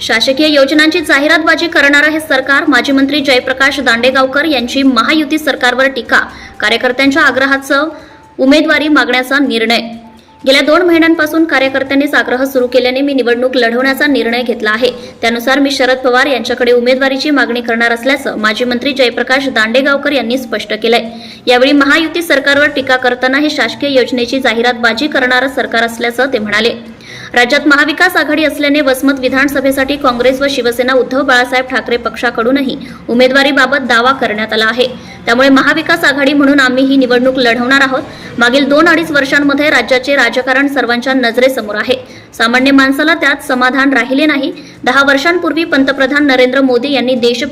शासकीय योजनांची जाहिरातबाजी करणारं हे सरकार. माजी मंत्री जयप्रकाश दांडेगावकर यांची महायुती सरकारवर टीका. कार्यकर्त्यांच्या आग्रहाचं उमेदवारी मागण्याचा निर्णय. गेल्या दोन महिन्यांपासून कार्यकर्त्यांनीच आग्रह सुरू केल्याने मी निवडणूक लढवण्याचा निर्णय घेतला आहे. त्यानुसार मी शरद पवार यांच्याकडे उमेदवारीची मागणी करणार असल्याचं माजी मंत्री जयप्रकाश दांडेगावकर यांनी स्पष्ट केलंय. यावेळी महायुती सरकारवर टीका करताना हे शासकीय योजनेची जाहिरातबाजी करणारं सरकार असल्याचं ते म्हणाले. राज्यात महाविकास आघाडी असल्याने वसमत विधानसभेसाठी काँग्रेस व शिवसेना उद्धव बाळासाहेब ठाकरे पक्षाकडूनही उमेदवारीबाबत दावा करण्यात आला आहे. त्यामुळे महाविकास आघाडी म्हणून आम्ही ही निवडणूक लढवणार आहोत. मागील दोन अडीच वर्षांमध्ये राज्याचे राजकारण सर्वांच्या नजरेसमोर आहे. सामान्य माणसाला त्यात समाधान राहिले नाही. दहा वर्षांपूर्वी पंतप्रधान नरेंद्र मोदी यांनी देश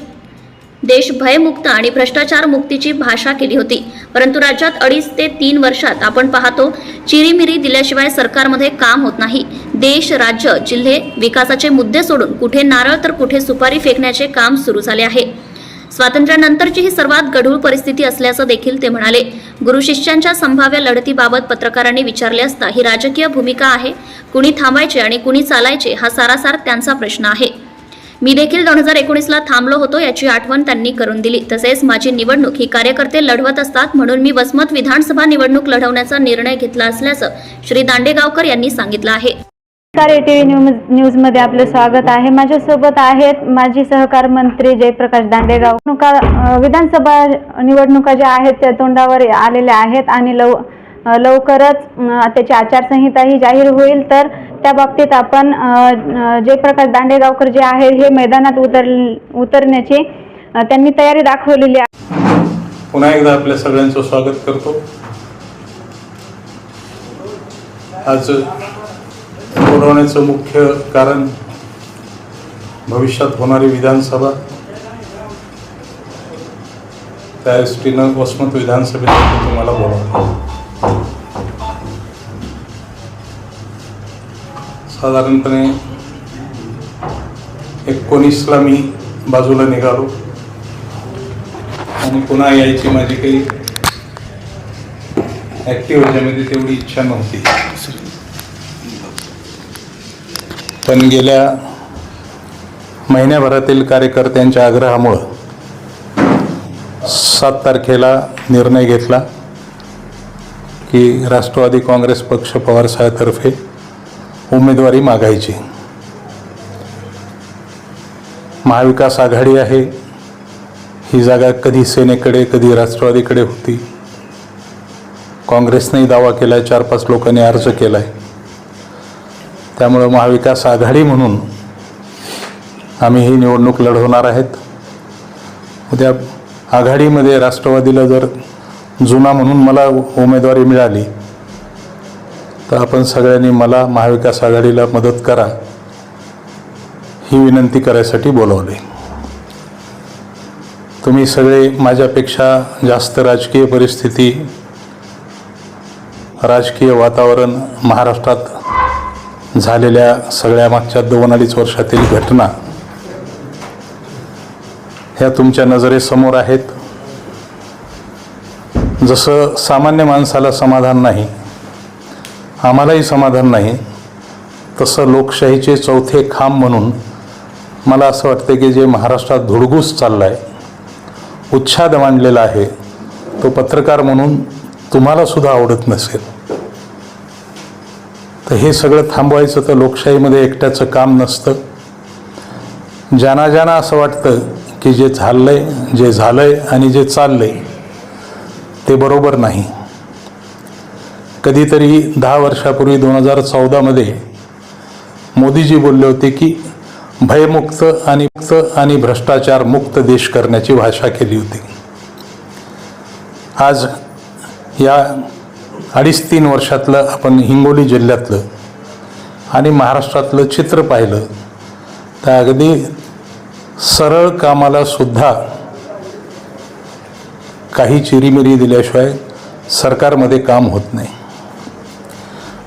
देश भयमुक्त आणि भ्रष्टाचार मुक्तीची भाषा केली होती. परंतु राज्यात अडीच ते तीन वर्षात आपण पाहतो चिरीमिरी दिल्याशिवाय सरकारमध्ये काम होत नाही. देश राज्य जिल्हे विकासाचे मुद्दे सोडून कुठे नारळ तर कुठे सुपारी फेकण्याचे काम सुरू झाले आहे. स्वातंत्र्यानंतरची ही सर्वात गढूळ परिस्थिती असल्याचं देखील ते म्हणाले. गुरु शिष्यांच्या संभाव्य लढतीबाबत पत्रकारांनी विचारले असता ही राजकीय भूमिका आहे. कुणी थांबायचे आणि कुणी चालायचे हा सारासार त्यांचा प्रश्न आहे. मी देखील दोन हजार एकोणीसला थांबलो होतो याची आठवण त्यांनी करून दिली. तसेच माझी निवडणूक ही कार्यकर्ते लढवत असतात म्हणून मी वसमत विधानसभा निवडणूक लढवण्याचा निर्णय घेतला असल्याचं श्री दांडेगावकर यांनी सांगितलं आहे. नमस्कार टीव्ही न्यूज न्यूजमध्ये आपलं स्वागत आहे. माझ्यासोबत आहेत माजी सहकार मंत्री जयप्रकाश दांडेगाव. निवडणुका विधानसभा निवडणुका ज्या आहेत त्या तोंडावर आलेल्या आहेत आणि लव लवकरच त्याची आचारसंहिताही जाहीर होईल. तर त्या बाबतीत आपण जयप्रकाश दांडेगावकर जे आहे हे मैदानात उतर उतरण्याची त्यांनी तयारी दाखवलेली आहे. पुन्हा एकदा आपल्या सगळ्यांचं स्वागत करतो. आज पुरवण्याचं मुख्य कारण भविष्यात होणारी विधानसभा. त्या दृष्टीनं वसमत विधानसभेसाठी तुम्हाला बोलवतो साधारणपणे एकोणीसला मी बाजूला निघालो. आणि पुन्हा यायची माझी काही ॲक्टिव्ह ह्याच्यामध्ये तेवढी इच्छा नव्हती. पण गेल्या महिन्याभरातील कार्यकर्त्यांच्या आग्रहामुळं सात तारखेला निर्णय घेतला की राष्ट्रवादी काँग्रेस पक्ष पवारसाहेबतर्फे उमेदवारी मागायची. महाविकास आघाडी आहे. ही जागा कधी सेनेकडे कधी राष्ट्रवादीकडे होती. काँग्रेसनेही दावा केला आहे चार पाच लोकांनी अर्ज केला आहे त्यामुळं महाविकास आघाडी म्हणून आम्ही ही निवडणूक लढवणार आहेत. उद्या आघाडीमध्ये राष्ट्रवादीला जर जुना म्हणून मला उमेदवारी मिळाली तर आपण सगळ्यांनी मला महाविकास आघाडीला मदत करा ही विनंती करायसाठी बोलवले. तुम्ही सगळे माझ्यापेक्षा जास्त राजकीय परिस्थिती राजकीय वातावरण महाराष्ट्रात झालेल्या सगळ्या मागच्या दोन अडीच वर्षातील घटना ह्या तुमच्या नजरेसमोर आहेत. जसं सामान्य माणसाला समाधान नाही आम्हालाही समाधान नाही तसं लोकशाहीचे चौथे खांब म्हणून मला असं वाटतं की जे महाराष्ट्रात धुडगूस चालला आहे उच्छाद मांडलेला आहे तो पत्रकार म्हणून तुम्हालासुद्धा आवडत नसेल. तर हे सगळं थांबवायचं तर लोकशाहीमध्ये एकट्याचं काम नसतं. ज्यांना ज्यांना असं वाटतं की जे झालंय जे झालंय आणि जे चाललंय ते बरोबर नाही. कधीतरी दहा वर्षापूर्वी दोन हजार चौदामध्ये मोदीजी बोलले होते की भयमुक्त आणि मुक्त आणि भ्रष्टाचार मुक्त देश करण्याची भाषा केली होती. आज या अडीच तीन वर्षातलं आपण हिंगोली जिल्ह्यातलं आणि महाराष्ट्रातलं चित्र पाहिलं तर अगदी सरळ कामाला सुद्धा काही चिरीमिरी दिल्याशिवाय सरकारमध्ये काम होत नाही.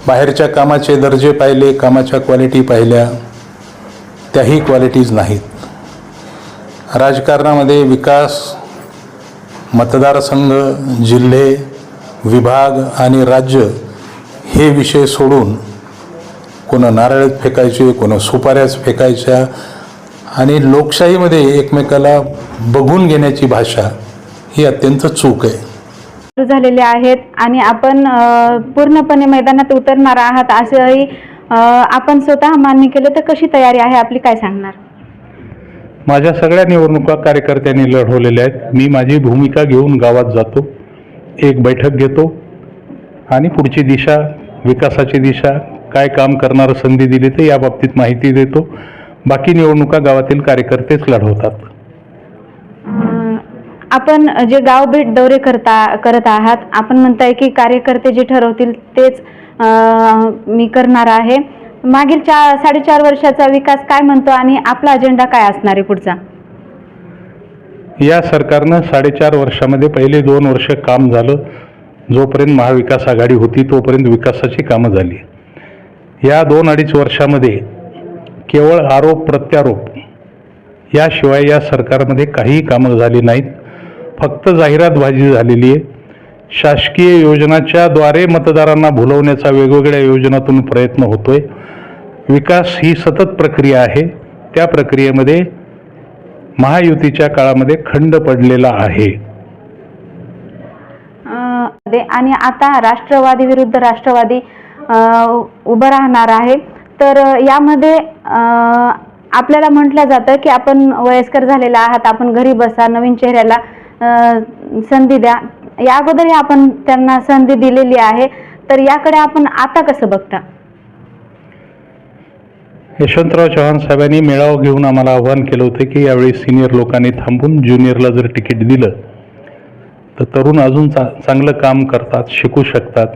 बाहेरच्या कामाचे दर्जे पाहिले कामाच्या क्वालिटी पाहिल्या त्याही क्वालिटीज नाहीत. राजकारणामध्ये विकास मतदारसंघ जिल्हे विभाग आणि राज्य हे विषय सोडून कोणं नारळ फेकायचे कोणं सुपाऱ्याच फेकायच्या आणि लोकशाहीमध्ये एकमेकाला बघून घेण्याची भाषा ही अत्यंत चूक आहे. झालेले आहेत आणि आपण पूर्णपणे मैदानात उतरणार आहात असंही आपण स्वतः मान्य केलं तर कशी तयारी आहे? आपली काय सांगणार? माझ्या सगळ्या निवडणुका कार्यकर्त्यांनी लढवलेल्या आहेत. मी माझी भूमिका घेऊन गावात जातो. एक बैठक घेतो आणि पुढची दिशा विकासाची दिशा काय काम करणार संधी दिली तर या बाबतीत माहिती देतो. बाकी निवडणुका गावातील कार्यकर्तेच लढवतात. आपण जे गाव भेट दौरे करता करत आहात आपण म्हणताय की कार्यकर्ते जे ठरवतील तेच मी करणार आहे. मागील चार साडेचार वर्षाचा विकास काय म्हणतो आणि आपला अजेंडा काय असणार आहे पुढचा? या सरकारनं साडेचार वर्षामध्ये पहिले दोन वर्ष काम झालं. जोपर्यंत महाविकास आघाडी होती तोपर्यंत विकासाची कामं झाली. या दोन अडीच वर्षामध्ये केवळ आरोप प्रत्यारोप याशिवाय या सरकारमध्ये काहीही कामं झाली नाहीत. फक्त जाहिरातबाजी झालेली आहे. शासकीय योजनाच्या द्वारे मतदारांना भुलवण्याचा वेगवेगळ्या योजनातून प्रयत्न होतोय. विकास ही सतत प्रक्रिया आहे. त्या प्रक्रियेमध्ये महायुतीच्या काळामध्ये खंड पडलेला आहे. आणि आता राष्ट्रवादी विरुद्ध राष्ट्रवादी उभं राहणार आहे. तर यामध्ये आपल्याला म्हटलं जातं की आपण वयस्कर झालेला आहात आपण घरी बसा नवीन चेहऱ्याला संधी द्या. या अगोदरही आपण त्यांना संधी दिलेली आहे. तर याकडे आपण आता कसं बघता? यशवंतराव चव्हाण साहेबांनी मेळावा घेऊन आम्हाला आव्हान केलं होतं की यावेळी सिनियर लोकांनी थांबून ज्युनियरला जर तिकीट दिलं तर तरुण अजून चा चांगलं काम करतात शिकू शकतात.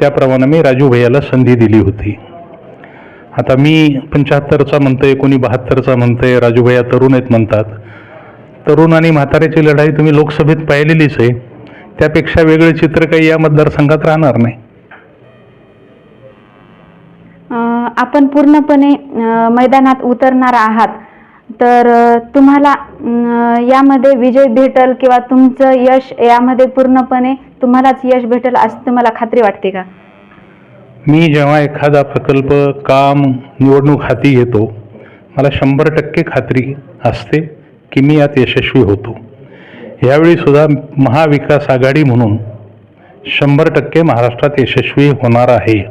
त्याप्रमाणे मी राजू भैयाला संधी दिली होती. आता मी पंच्याहत्तरचा म्हणतोय कोणी बहात्तरचा म्हणतोय राजू भैया तरुण आहेत म्हणतात. तरुण आणि म्हाताऱ्याची लढाई तुम्ही लोकसभेत पाहिलेलीच आहे. त्यापेक्षा वेगळे चित्र काही या मतदारसंघात राहणार नाही. आपण पूर्णपणे मैदानात उतरणार आहात. तर तुम्हाला यामध्ये विजय भेटल किंवा तुमचं यश यामध्ये पूर्णपणे तुम्हालाच यश भेटेल असं तुम्हाला खात्री वाटते का? मी जेव्हा एखादा प्रकल्प काम निवडणूक हाती घेतो मला शंभर टक्के खात्री असते की मी यात यशस्वी होतो. यावेळी सुद्धा महाविकास आघाडी म्हणून शंभर टक्के महाराष्ट्रात यशस्वी होणार आहे.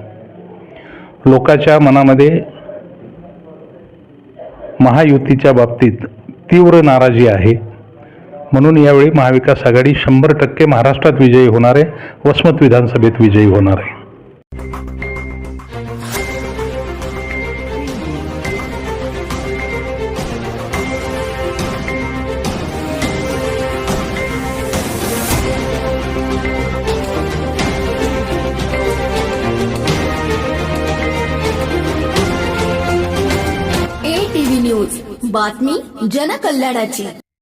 लोकांच्या मनामध्ये महायुतीच्या बाबतीत तीव्र नाराजी आहे. म्हणून यावेळी महाविकास आघाडी शंभर टक्के महाराष्ट्रात विजयी होणार आहे. वसमत विधानसभेत विजयी होणार आहे. बातमी जनकल्याणाची.